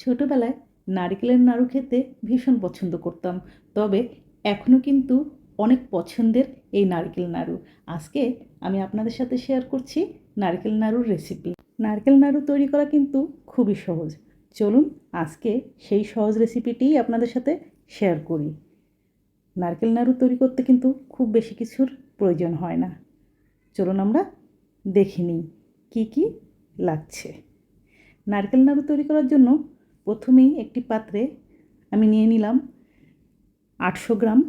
ছোটোবেলায় নারকেলের নাড়ু খেতে ভীষণ পছন্দ করতাম। তবে এখনও কিন্তু অনেক পছন্দের এই নারকেল নাড়ু। আজকে আমি আপনাদের সাথে শেয়ার করছি নারকেল নাড়ুর রেসিপি নারকেল নাড়ু তৈরি করা কিন্তু খুবই সহজ। চলুন আজকে সেই সহজ রেসিপিটিই আপনাদের সাথে শেয়ার করি। নারকেল নাড়ু তৈরি করতে কিন্তু খুব বেশি কিছুর প্রয়োজন হয় না। চলুন আমরা দেখে নিই কী কী লাগছে। নারকেল নাড়ু তৈরি করার জন্য প্রথমেই একটি পাত্রে আমি নিয়ে নিলাম আটশো গ্রাম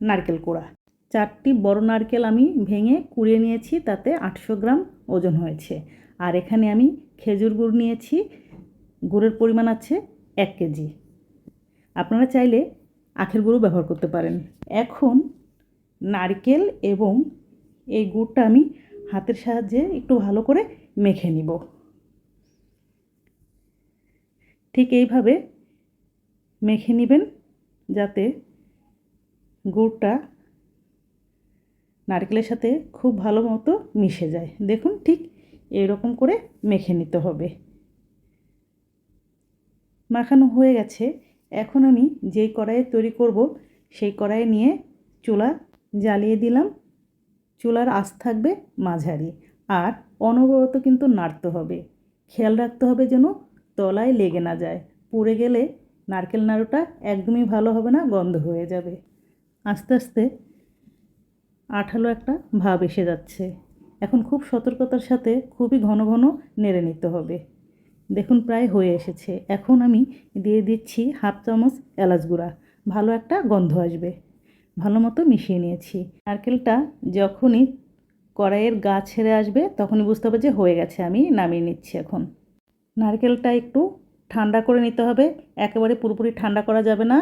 নারকেল কোড়া। চারটি বড় নারকেল আমি ভেঙে কুড়িয়ে নিয়েছি, তাতে আটশো গ্রাম ওজন হয়েছে। আর এখানে আমি খেজুর গুড় নিয়েছি, গুড়ের পরিমাণ আছে এক কেজি। আপনারা চাইলে আখের গুঁড়ো ব্যবহার করতে পারেন। এখন নারকেল এবং এই গুড়টা আমি হাতের সাহায্যে একটু ভালো করে মেখে নিব। ঠিক এইভাবে মেখে নেবেন যাতে গুড়টা নারকেলের সাথে খুব ভালো মতো মিশে যায়। দেখুন ঠিক এরকম করে মেখে নিতে হবে। মাখানো হয়ে গেছে। এখন আমি যেই কড়াইয়ে তৈরি করব, সেই কড়াইয়ে নিয়ে চুলা জ্বালিয়ে দিলাম। চুলার আঁচ থাকবে মাঝারি। আর অনবরত কিন্তু নাড়তে হবে। খেয়াল রাখতে হবে যেন তলায় লেগে না যায়। পুড়ে গেলে নারকেল নাড়ুটা একদমই ভালো হবে না, গন্ধ হয়ে যাবে। আস্তে আস্তে আঠালো একটা ভাব এসে যাচ্ছে। এখন খুব সতর্কতার সাথে খুবই ঘন ঘন নেড়ে নিতে হবে। দেখুন, প্রায় হয়ে এসেছে। এখন আমি দিয়ে দিচ্ছি হাফ চামচ এলাচ গুঁড়া। ভালো একটা গন্ধ আসবে। ভালো মতো মিশিয়ে নিয়েছি। নারকেলটা যখনই কড়াইয়ের গা ছেড়ে আসবে, তখনই বুঝতে হবে যে হয়ে গেছে। আমি নামিয়ে নিচ্ছি এখন। নারকেলটা একটু ঠান্ডা করে নিতে হবে। একেবারে পুরোপুরি ঠান্ডা করা যাবে না।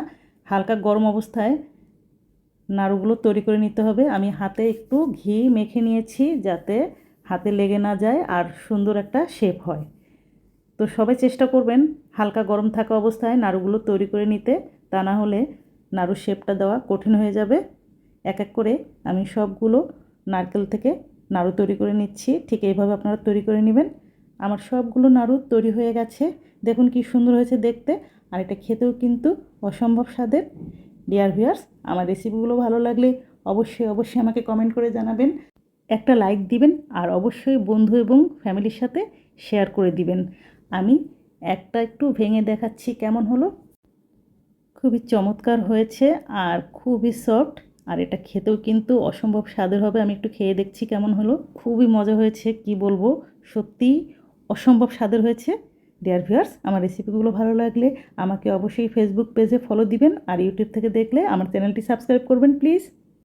হালকা গরম অবস্থায় নাড়ুগুলো তৈরি করে নিতে হবে। আমি হাতে একটু ঘি মেখে নিয়েছি যাতে হাতে লেগে না যায় আর সুন্দর একটা শেপ হয়। তো সবাই চেষ্টা করবেন হালকা গরম থাকা অবস্থায় নাড়ুগুলো তৈরি করে নিতে। তা না হলে নাড়ুর শেপটা দেওয়া কঠিন হয়ে যাবে। এক এক করে আমি সবগুলো নারকেল থেকে নাড়ু তৈরি করে নিচ্ছি। ঠিক এইভাবে আপনারা তৈরি করে নেবেন। আমার সবগুলো নাড়ু তৈরি হয়ে গেছে। দেখুন কি সুন্দর হয়েছে দেখতে। আর এটা খেতেও কিন্তু অসম্ভব স্বাদের। ডিয়ার ভিয়ার্স আমার রেসিপিগুলো ভালো লাগলে অবশ্যই অবশ্যই আমাকে কমেন্ট করে জানাবেন। একটা লাইক দিবেন আর অবশ্যই বন্ধু এবং ফ্যামিলির সাথে শেয়ার করে দিবেন। আমি একটা একটু ভেঙে দেখাচ্ছি কেমন হলো। খুবই চমৎকার হয়েছে আর খুবই সফট আর এটা খেতেও কিন্তু অসম্ভব স্বাদের হবে। আমি একটু খেয়ে দেখছি কেমন হলো। খুবই মজা হয়েছে, কি বলব? সত্যিই অসম্ভব স্বাদের হয়েছে। ডিয়ার ভিউয়ার্স আমার রেসিপিগুলো ভালো লাগলে আমাকে অবশ্যই ফেসবুক পেজে ফলো দিবেন আর ইউটিউব থেকে দেখলে আমার চ্যানেলটি সাবস্ক্রাইব করবেন প্লিজ